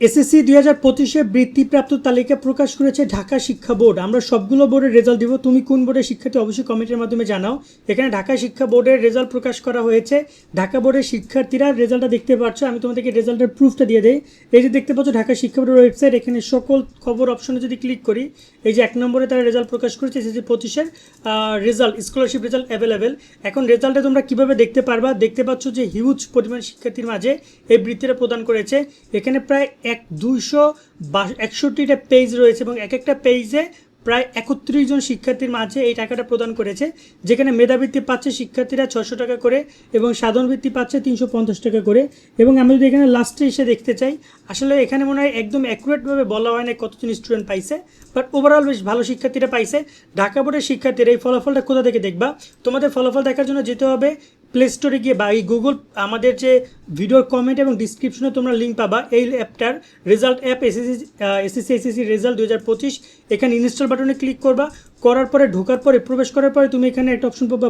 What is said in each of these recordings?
SSC দুই হাজার পঁচিশে বৃত্তিপ্রাপ্ত তালিকা প্রকাশ করেছে ঢাকা শিক্ষা বোর্ড। আমরা সবগুলো বোর্ডের রেজাল্ট দিব। তুমি কোন বোর্ডের শিক্ষার্থী অবশ্যই কমেন্টের মাধ্যমে জানাও। এখানে ঢাকা শিক্ষা বোর্ডের রেজাল্ট প্রকাশ করা হয়েছে। ঢাকা বোর্ডের শিক্ষার্থীরা রেজাল্টটা দেখতে পাচ্ছ। আমি তোমাদেরকে রেজাল্টের প্রুফটা দিয়ে দেই। এই যে দেখতে পাচ্ছ, ঢাকা শিক্ষা বোর্ডের ওয়েবসাইট, এখানে সকল খবর অপশনে যদি ক্লিক করি, এই যে এক নম্বরে তারা রেজাল্ট প্রকাশ করেছে এসএসসি পঁচিশের রেজাল্ট স্কলারশিপ রেজাল্ট অ্যাভেলেবেল এখন রেজাল্টটা তোমরা কীভাবে দেখতে পারবা? দেখতে পাচ্ছ যে হিউজ পরিমাণ শিক্ষার্থীর মাঝে এই বৃত্তিটা প্রদান করেছে। এখানে প্রায় এক দুইশো একষট্টিটা পেজ রয়েছে এবং এক একটা পেজে প্রায় একত্রিশ জন শিক্ষার্থীর মাঝে এই টাকাটা প্রদান করেছে। যেখানে মেধাবৃত্তি পাচ্ছে শিক্ষার্থীরা ছশো টাকা করে এবং সাধারণ বৃত্তি পাচ্ছে তিনশো পঞ্চাশ টাকা করে। এবং আমি যদি এখানে লাস্টে এসে দেখতে চাই, আসলে এখানে মনে হয় একদম অ্যাকুরেটভাবে বলা হয় না কতজন স্টুডেন্ট পাইছে বাট ওভারঅল বেশ ভালো শিক্ষার্থীরা পাইছে। ঢাকা বোর্ডের শিক্ষার্থীরা এই ফলাফলটা কোথা থেকে দেখবা? তোমাদের ফলাফল দেখার জন্য যেতে হবে প্লে স্টোরে গিয়ে বা এই গুগল আমাদের যে ভিডিওর কমেন্ট এবং ডিসক্রিপশনে তোমরা লিঙ্ক পাবা, এই অ্যাপটার result app SSC SSC SSC result দু হাজার পঁচিশ। এখানে ইনস্টল বাটনে ক্লিক করবা। করার পরে, ঢোকার পরে, প্রবেশ করার পরে তুমি এখানে একটা অপশন পাবা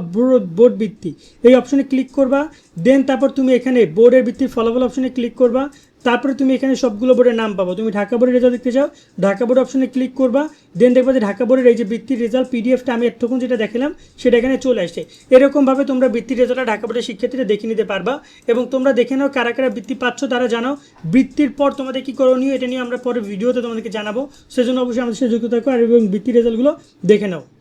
বোর্ড ভিত্তি। এই অপশনে ক্লিক করবা দেন তারপর তুমি এখানে বোর্ডের ভিত্তির ফলাফল অপশনে ক্লিক করবা, তারপরে তুমি এখানে সবগুলো বোর্ডের নাম পাবো। তুমি ঢাকা বোর্ডের রেজাল্ট দেখতে চাও, ঢাকা বোর্ড অপশনে ক্লিক করবা দেন দেখবা যে ঢাকা বোর্ডের এই যে বৃত্তির রেজাল্ট পিডিএফটা আমি এতক্ষণ যেটা দেখালাম, সেটা এখানে চলে আসছে। এরকমভাবে তোমরা বৃত্তির রেজাল্টটা ঢাকা বোর্ডের শিক্ষার্থীরা দেখে নিতে পারবা এবং তোমরা দেখে নাও কারা কারা বৃত্তি পাচ্ছ, তারা জানাও। বৃত্তির পর তোমাদের কী করণীয়, এটা নিয়ে আমরা পরে ভিডিওতে তোমাদেরকে জানাব। সেজন্য অবশ্যই আমাদের সাথে যুক্ত থাকো আর এবং বৃত্তির রেজাল্টগুলো দেখে নাও